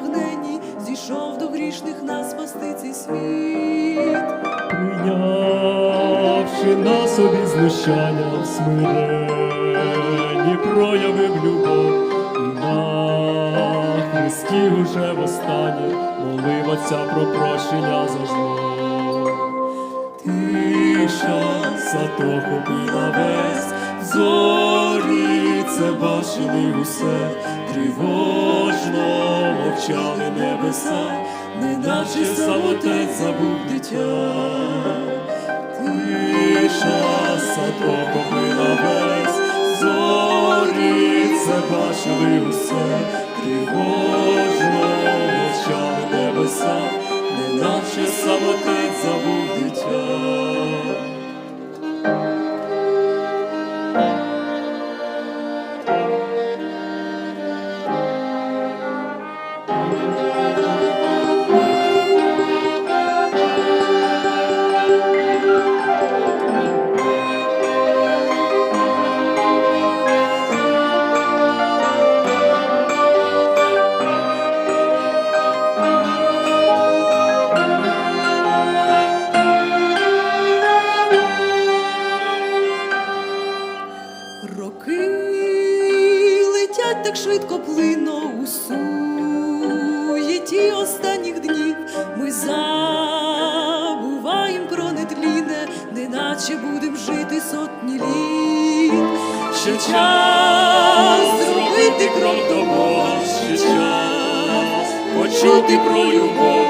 благненній зійшов до грішних нас спасти цей світ, прийнявши на собі знущання в смиренні проявив любов на Христі уже востаннє молив Отця про прощення за зло. Тиша затохопила весь зорі це бачили усе, тривожно мовчали небеса, неначе сам отець забув дитя. Тиша затохопила весь, в зорі це бачили усе, тривожно мовчали небеса, неначе сам так швидко плино у суєті останніх днів. Ми забуваєм про нетліне, неначе будем жити сотні літ. Ще час зробити крок до Бога, ще час почути про любов,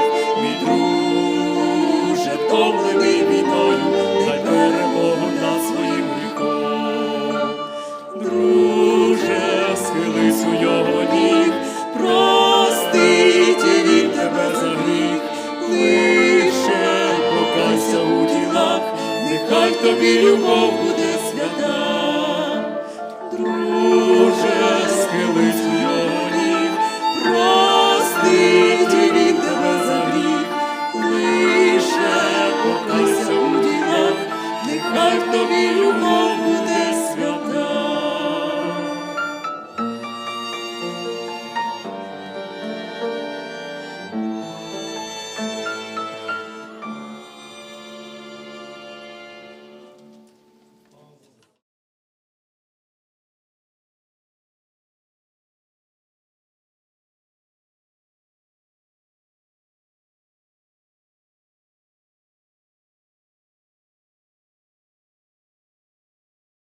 нехай в тобі любов буде свята. Друже, схились